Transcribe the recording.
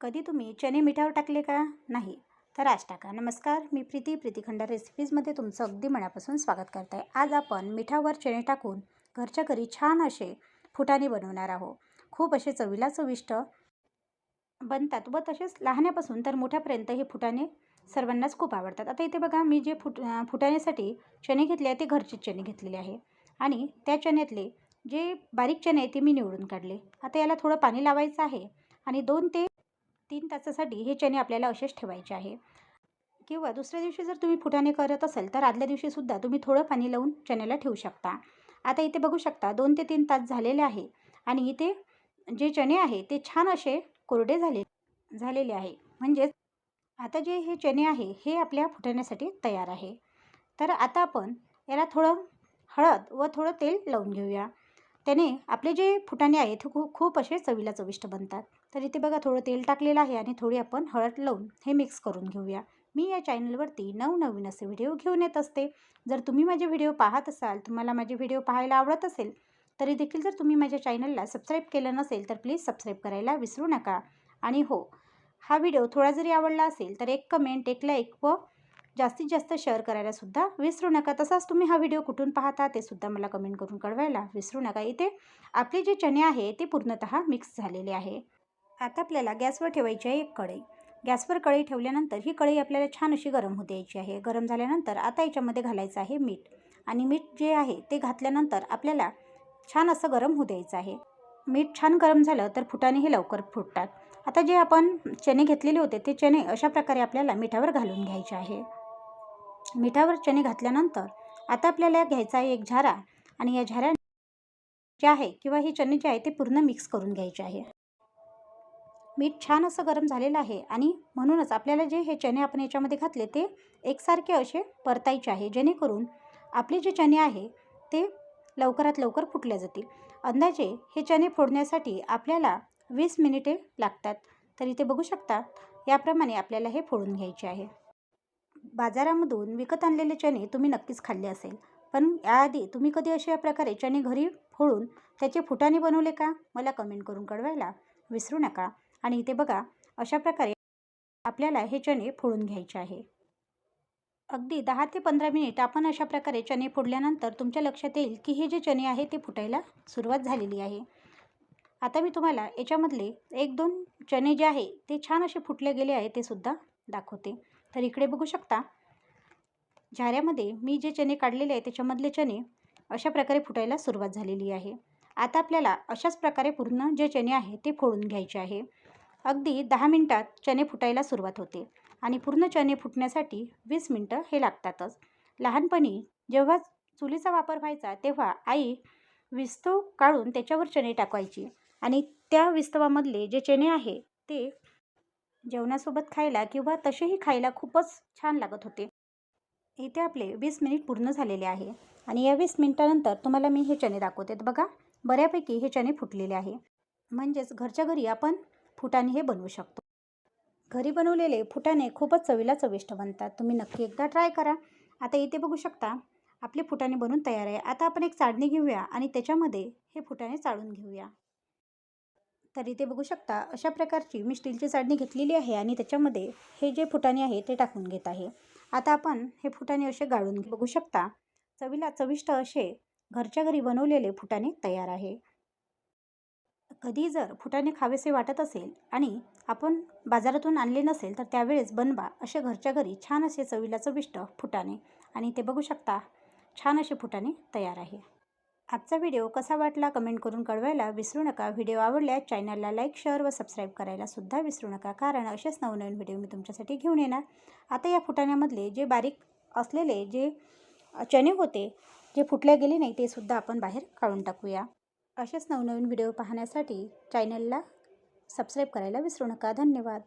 कधी तुम्ही चणे मिठावर टाकले का? नाही. तर आज टाका. नमस्कार. मी प्रीती. प्रीतीखंडा रेसिपीजमध्ये तुमचं अगदी मनापासून स्वागत करत. आहे आज आपण मिठावर चणे टाकून घरच्या घरी छान असे फुटाणे बनवणार आहोत. खूप असे चवीला चविष्ट बनतात व तसेच लहानापासून तर मोठ्यापर्यंत हे फुटाणे सर्वांनाच खूप आवडतात. आता इथे बघा मी जे फुट फुटाण्यासाठी चणे घेतले आहे ते घरचे चणे घेतलेले आहे. आणि त्या चण्यातले जे बारीक चणे आहे ते मी निवडून काढले. आता याला थोडं पाणी लावायचं आहे. आणि दोन ते तीन तासासाठी हे चणे आपल्याला असेच ठेवायचे आहे. किंवा दुसऱ्या दिवशी जर तुम्ही फुटाणे करत असाल तर आदल्या दिवशीसुद्धा तुम्ही थोडं पाणी लावून चण्याला ठेवू शकता. आता इथे बघू शकता दोन ते तीन तास झालेले आहे. आणि इथे जे चणे आहे ते छान असे कोरडे झाले झालेले आहे. म्हणजेच आता जे हे चणे आहे हे आपल्या फुटण्यासाठी तयार आहे. तर आता आपण याला थोडं हळद व थोडं तेल लावून घेऊया. त्याने आपले जे फुटाणे आहे ते खूप खूप असे चवीला चविष्ट बनतात. तर इथे बघा थोडं तेल टाकलेलं आहे आणि थोडी आपण हळद लावून हे मिक्स करून घेऊया. मी या चॅनलवरती नवनवीन असे व्हिडिओ घेऊन येत असते. जर तुम्ही माझे व्हिडिओ पाहत असाल तुम्हाला माझे व्हिडिओ पाहायला आवडत असेल तरी देखील जर तुम्ही माझ्या चॅनलला सबस्क्राईब केलं नसेल तर प्लीज सबस्क्राईब करायला विसरू नका. आणि हो हा व्हिडिओ थोडा जरी आवडला असेल तर एक कमेंट एक लाईक व जास्तीत जास्त शेअर करायला सुद्धा विसरू नका. तसाच तुम्ही हा व्हिडिओ कुठून पाहता ते सुद्धा मला कमेंट करून कळवायला विसरू नका. इथे आपले जे चणे आहे ते पूर्णतः मिक्स झालेले आहे. आता आपल्याला गॅसवर ठेवायची आहे एक कढई. गॅसवर कढई ठेवल्यानंतर ही कढई आपल्याला छान अशी गरम होऊ द्यायची आहे. गरम झाल्यानंतर आता याच्यामध्ये घालायचं आहे मीठ. आणि मीठ जे आहे ते घातल्यानंतर आपल्याला छान असं गरम होऊ द्यायचं आहे. मीठ छान गरम झालं तर फुटाने हे लवकर फुटतात. आता जे आपण चणे घेतलेले होते ते चणे अशा प्रकारे आपल्याला मिठावर घालून घ्यायचे आहे. मिठावर चणे घातल्यानंतर आता आपल्याला घ्यायचा आहे एक झारा. आणि या झाऱ्या जे आहे किंवा हे चणे जे आहे ते पूर्ण मिक्स करून घ्यायचे आहे. मीठ छान असं गरम झालेलं आहे आणि म्हणूनच आपल्याला जे हे चणे आपण याच्यामध्ये घातले ते एकसारखे असे परतायचे आहे जेणेकरून आपले जे चणे आहे ते लवकरात लवकर फुटले जातील. अंदाजे हे चणे फोडण्यासाठी आपल्याला वीस मिनिटे लागतात. तर इथे बघू शकता याप्रमाणे आपल्याला हे फोडून घ्यायचे आहे. बाजारामधून विकत आणलेले चणे तुम्ही नक्कीच खाल्ले असेल. पण याआधी तुम्ही कधी अशा प्रकारे चणे घरी फोडून त्याचे फुटाने बनवले का? मला कमेंट करून कळवायला विसरू नका. आणि इथे बघा अशा प्रकारे आपल्याला हे चणे फोडून घ्यायचे आहे. अगदी दहा ते पंधरा मिनिट आपण अशा प्रकारे चणे फोडल्यानंतर तुमच्या लक्षात येईल की हे जे चणे आहे ते फुटायला सुरुवात झालेली आहे. आता मी तुम्हाला याच्यामधले एक दोन चणे जे आहे ते छान असे फुटले गेले आहे ते सुद्धा दाखवते. तर इकडे बघू शकता झाऱ्यामध्ये मी जे चणे काढलेले आहे त्याच्यामधले चणे अशा प्रकारे फुटायला सुरुवात झालेली आहे. आता आपल्याला अशाच प्रकारे पूर्ण जे चणे आहे ते फोडून घ्यायचे आहे. अगदी दहा मिनटात चणे फुटायला सुरुवात होते आणि पूर्ण चणे फुटण्यासाठी वीस मिनटं हे लागतातच. लहानपणी जेव्हा चुलीचा वापर व्हायचा तेव्हा आई विस्तव काढून त्याच्यावर चणे टाकायची आणि त्या विस्तवामधले जे चणे आहे ते जेवणासोबत खायला किंवा तसेही खायला खूपच छान लागत होते. इथे आपले वीस मिनिट पूर्ण झालेले आहे आणि या वीस मिनिटानंतर तुम्हाला मी हे चणे दाखवते. बघा बऱ्यापैकी हे चणे फुटलेले आहे. म्हणजेच घरच्या घरी आपण फुटाणे हे बनवू शकतो. घरी बनवलेले फुटाणे खूपच चवीला चविष्ट बनतात. तुम्ही नक्की एकदा ट्राय करा. आता इथे बघू शकता आपले फुटाणे बनून तयार आहे. आता आपण एक चाळणी घेऊया आणि त्याच्यामध्ये हे फुटाणे चाळून घेऊया. तर इथे बघू शकता अशा प्रकारची मी स्टीलची चाळणी घेतलेली आहे आणि त्याच्यामध्ये हे जे फुटाणे आहे ते टाकून घेत आहे. आता आपण हे फुटाणे असे गाळून बघू शकता चवीला चविष्ट असे घरच्या घरी बनवलेले फुटाणे तयार आहे. कधी जर फुटाणे खावेसे वाटत असेल आणि आपण बाजारातून आणले नसेल तर त्यावेळेस बनवा असे घरच्या घरी छान असे चवीला चविष्ट फुटाणे. आणि ते बघू शकता छान असे फुटाणे तयार आहे. आजचा व्हिडिओ कसा वाटला कमेंट करून कळवायला विसरू नका. व्हिडिओ आवडल्यास चॅनलला लाईक शेअर व सबस्क्राईब करायला सुद्धा विसरू नका कारण असेच नवनवीन व्हिडिओ मी तुमच्यासाठी घेऊन येणार. आता या फुटाण्यामधले जे बारीक असलेले जे चणे होते जे फुटले गेले नाही ते सुद्धा आपण बाहेर काढून टाकूया. असेच नवनवीन व्हिडिओ पाहण्यासाठी चॅनलला सबस्क्राईब करायला विसरू नका. धन्यवाद.